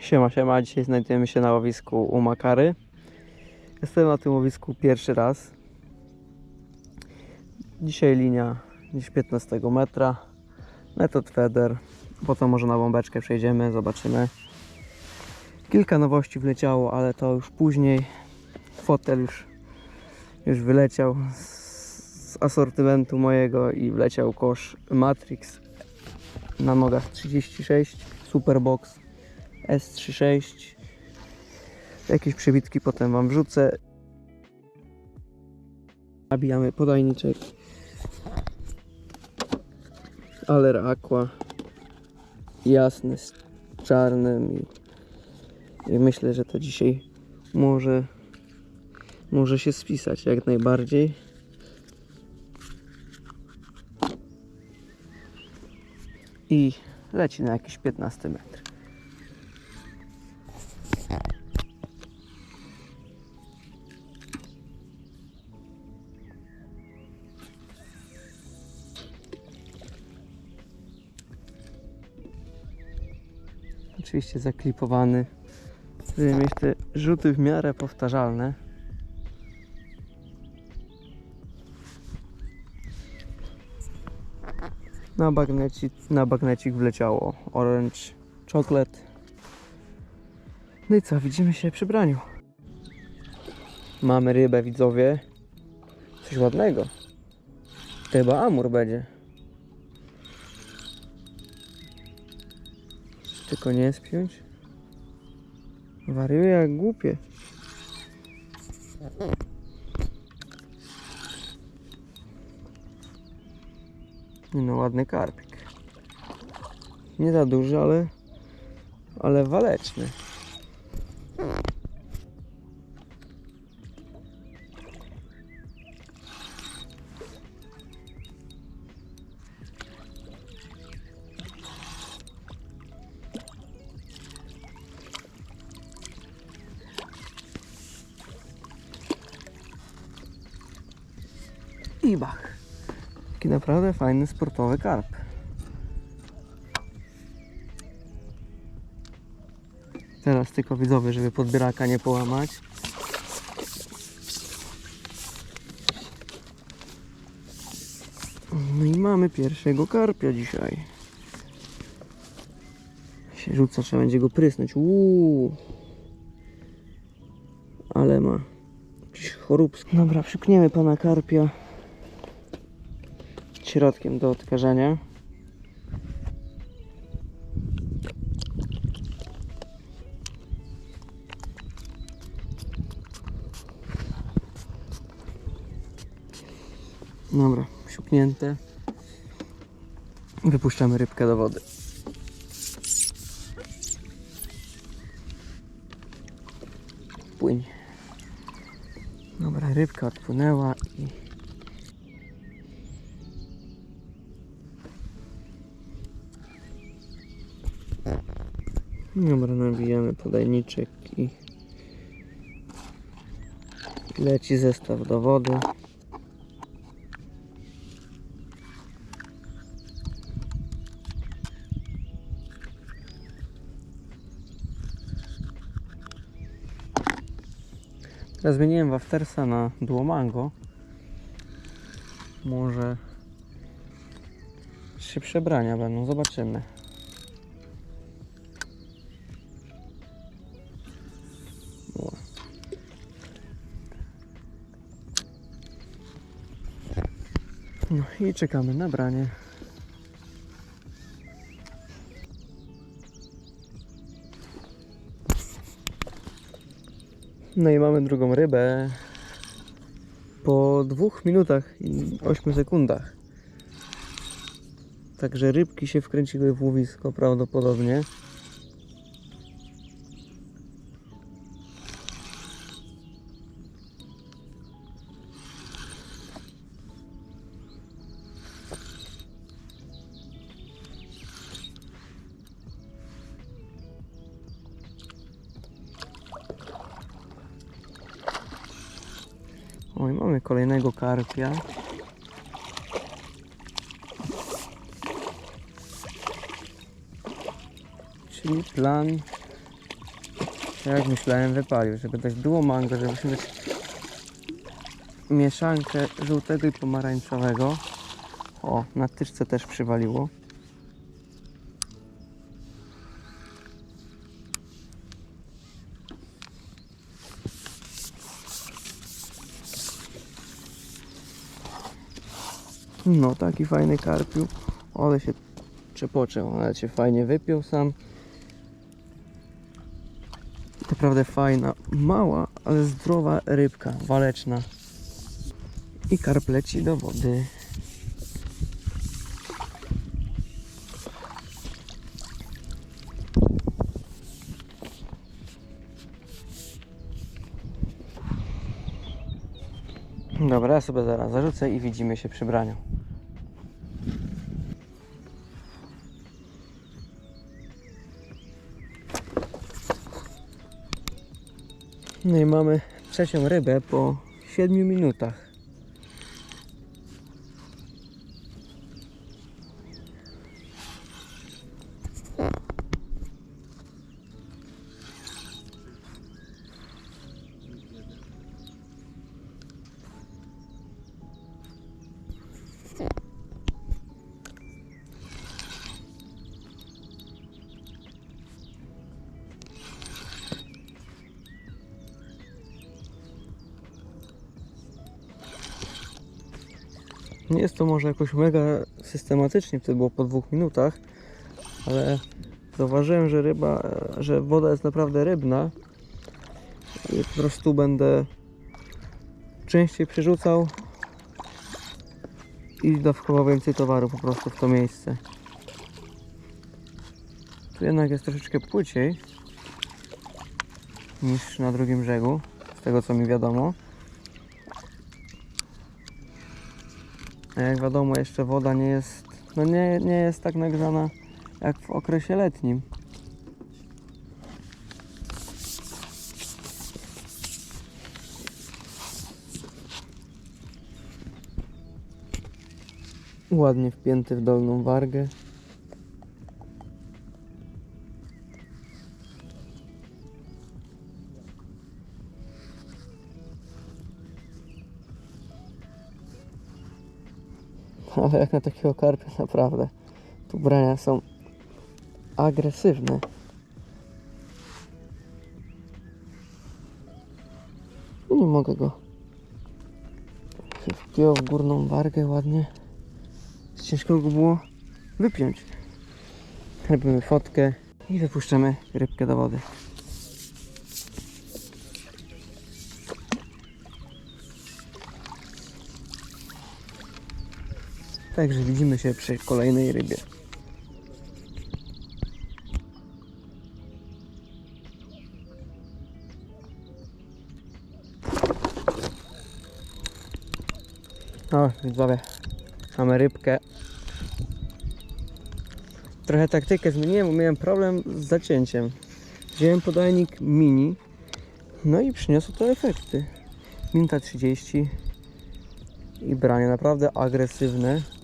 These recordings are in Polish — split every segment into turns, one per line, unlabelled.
Siema, siema. Dzisiaj znajdujemy się na łowisku u Makary. Jestem na tym łowisku pierwszy raz. Dzisiaj linia gdzieś 15 metra. Metod feder. Potem może na bombeczkę przejdziemy, zobaczymy. Kilka nowości wleciało, ale to już później. Fotel już, już wyleciał z, z asortymentu mojego i wleciał kosz Matrix na nogach 36 Superbox S36 jakieś przebitki potem Wam wrzucę. Nabijamy podajniczek. Aller Aqua. Jasny z czarnym i, i myślę, że to dzisiaj może może się spisać jak najbardziej. I leci na jakieś 15 metr. Oczywiście zaklipowany, żeby mieć te rzuty w miarę powtarzalne. Na bagnecik, na bagnecik wleciało orange chocolate. No i co, widzimy się przy braniu. Mamy rybę, widzowie. Coś ładnego. Chyba amur będzie. Tylko nie spiąć. Wariuje jak głupie. No ładny karpik. Nie za duży, ale ale waleczny. I bach. Taki naprawdę fajny sportowy karp. Teraz tylko widzowie, żeby podbieraka nie połamać. No i mamy pierwszego karpia dzisiaj. Się rzuca, trzeba będzie go prysnąć. Uuu. Ale ma jakiś choróbski. Dobra, przykniemy pana karpia środkiem do odkażania. Dobra, siuknięte. Wypuszczamy rybkę do wody. Płyń. Dobra, rybka odpłynęła Dobra, nabijamy podajniczek i leci zestaw do wody. Teraz zmieniłem waftersa na Duomango. Może trzy przebrania będą, zobaczymy. No i czekamy na branie. No i mamy drugą rybę po dwóch minutach i 8 sekundach. Także rybki się wkręciły w łowisko prawdopodobnie. Karpia. Czyli plan jak myślałem, wypalił, żeby dać było mango, żebyśmy dać mieszankę żółtego i pomarańczowego. O, na tyczce też przywaliło. No, taki fajny karpiu. Ale się czepoczę, ale się fajnie wypiął sam. Naprawdę fajna, mała, ale zdrowa rybka waleczna. I karp leci do wody. Dobra, ja sobie zaraz zarzucę i widzimy się przy braniu. No i mamy trzecią rybę po 7 minutach. Nie jest to może jakoś mega systematycznie, to było po dwóch minutach, ale zauważyłem, że ryba, że woda jest naprawdę rybna i po prostu będę częściej przerzucał i dawkował więcej towaru po prostu w to miejsce. Tu jednak jest troszeczkę płyciej niż na drugim brzegu, z tego co mi wiadomo. Jak wiadomo, jeszcze woda nie jest, no nie, nie jest tak nagrzana jak w okresie letnim. Ładnie wpięty w dolną wargę. Ale jak na takiego karpia naprawdę tu brania są agresywne. Nie mogę go się wpiął w górną wargę ładnie. Ciężko go było wypiąć. Robimy fotkę i wypuszczamy rybkę do wody. Także widzimy się przy kolejnej rybie. O, widzowie, mamy rybkę. Trochę taktykę zmieniłem, bo miałem problem z zacięciem. Wziąłem podajnik mini, no i przyniosło to efekty. Minuta 30 i branie naprawdę agresywne.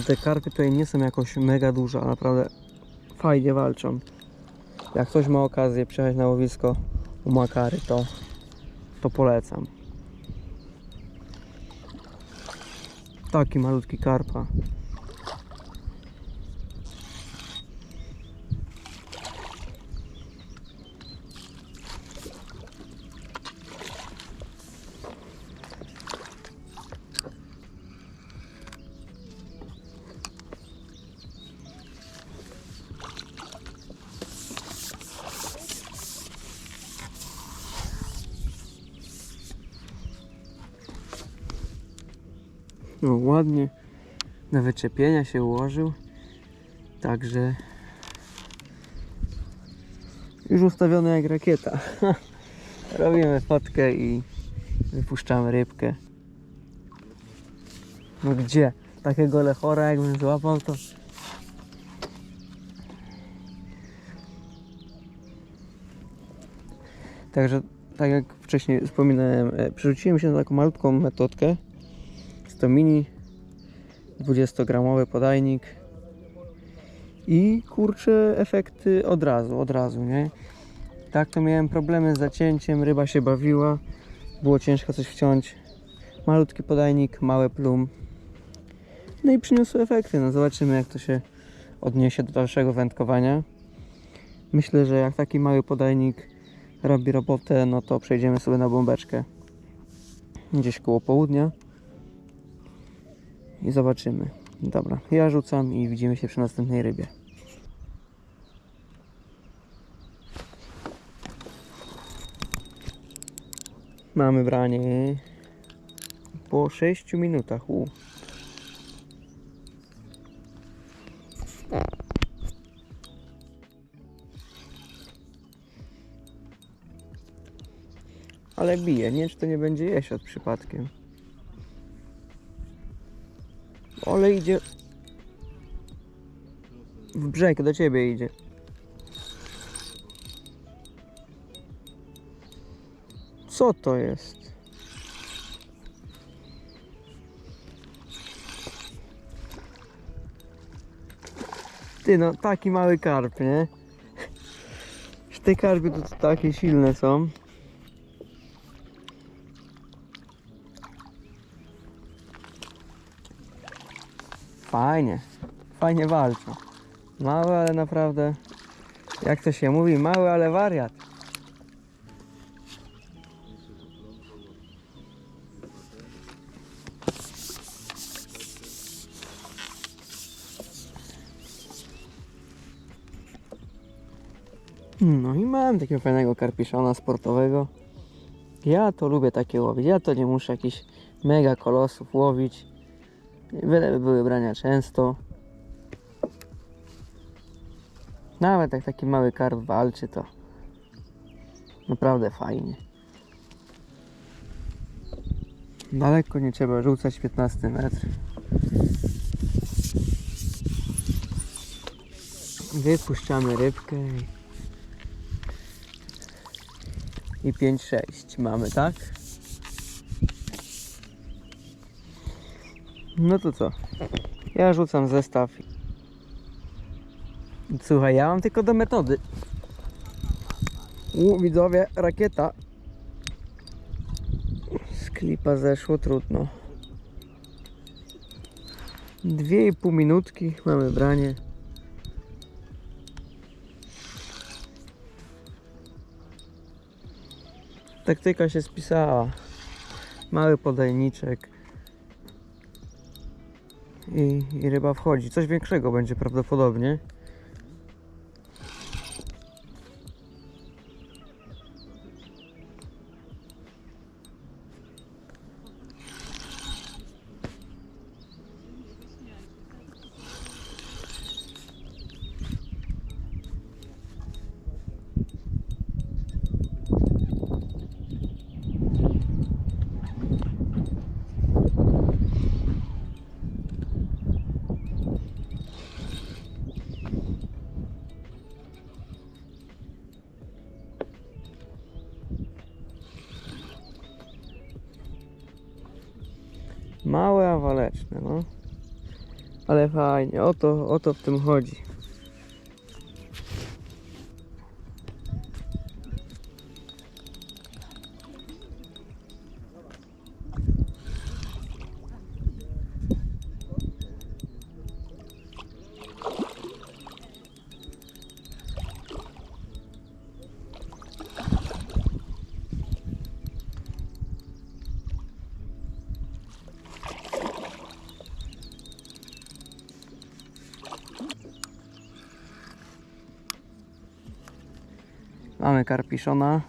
Te karpy tutaj nie są jakoś mega duże, a naprawdę fajnie walczą. Jak ktoś ma okazję przyjechać na łowisko u Makary, to, to polecam. Taki malutki karpa. No, ładnie na wyczepienia się ułożył. Także już ustawiony jak rakieta. Robimy fotkę i wypuszczamy rybkę. No gdzie? Takiego lechora jakbym złapał to... Także tak jak wcześniej wspominałem, e, przerzuciłem się na taką malutką metodkę. To mini 20-gramowy podajnik. I kurczę, efekty od razu, od razu, nie? Tak to miałem problemy z zacięciem, ryba się bawiła, było ciężko coś wciąć. Malutki podajnik, małe plum. No i przyniosły efekty, no zobaczymy jak to się odniesie do dalszego wędkowania. Myślę, że jak taki mały podajnik robi robotę, no to przejdziemy sobie na bombeczkę gdzieś koło południa i zobaczymy. Dobra, ja rzucam i widzimy się przy następnej rybie. Mamy branie po 6 minutach. U. Ale bije, nie czy to nie będzie jesiot przypadkiem. Ale idzie w brzeg, do ciebie idzie. Co to jest? Ty no, taki mały karp, nie? Te karpy to takie silne są. Fajnie, fajnie walczą. Mały, ale naprawdę, jak to się mówi, mały, ale wariat. No i mam takiego fajnego karpiszona sportowego. Ja to lubię takie łowić. Ja to nie muszę jakichś mega kolosów łowić. Byle były brania często. Nawet jak taki mały karp walczy, to naprawdę fajnie. Daleko nie trzeba rzucać 15 metr. Wypuszczamy rybkę i 5-6 mamy, tak? No to co? Ja rzucam zestaw. Słuchaj, ja mam tylko do metody. U, widzowie, rakieta. Z klipa zeszło, trudno. Dwie i pół minutki, mamy branie. Taktyka się spisała. Mały podajniczek. I, I ryba wchodzi. Coś większego będzie prawdopodobnie. Małe, a waleczne, no. Ale fajnie, o to, o to w tym chodzi. Mamy karpiszona.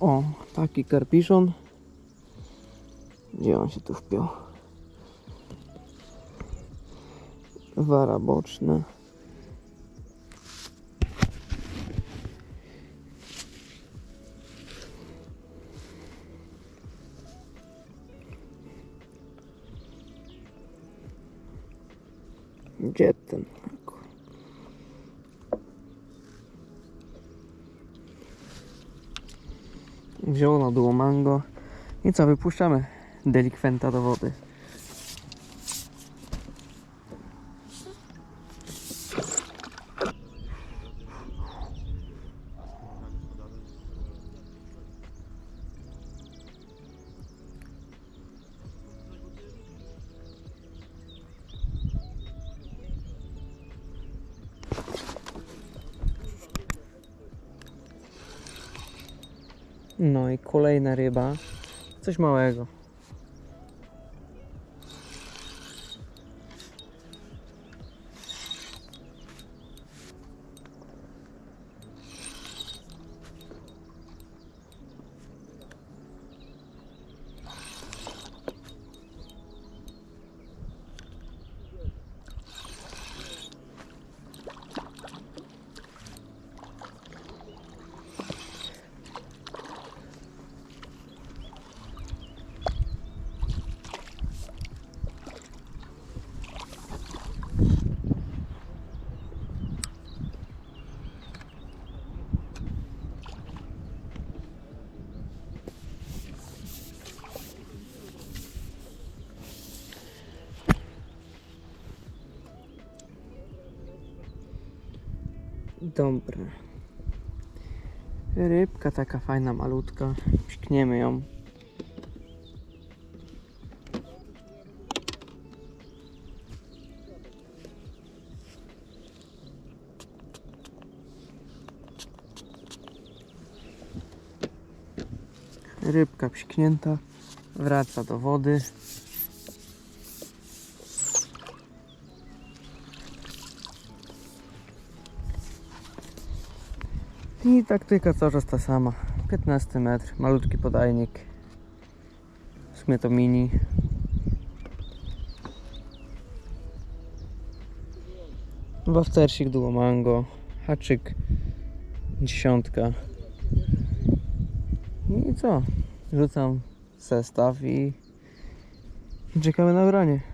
O, taki karpiszon. Gdzie on się tu wpiął? Wara boczna. Gdzie ten? Wzięło na dół mango. I co, wypuszczamy delikwenta do wody. No i kolejna ryba. Coś małego. Dobra. Rybka taka fajna, malutka. Psikniemy ją. Rybka psiknięta. Wraca do wody. I taktyka cały czas ta sama. 15 metr, malutki podajnik. W sumie to mini. Waftersik duo mango, haczyk dziesiątka. I co? Rzucam zestaw i czekamy na branie.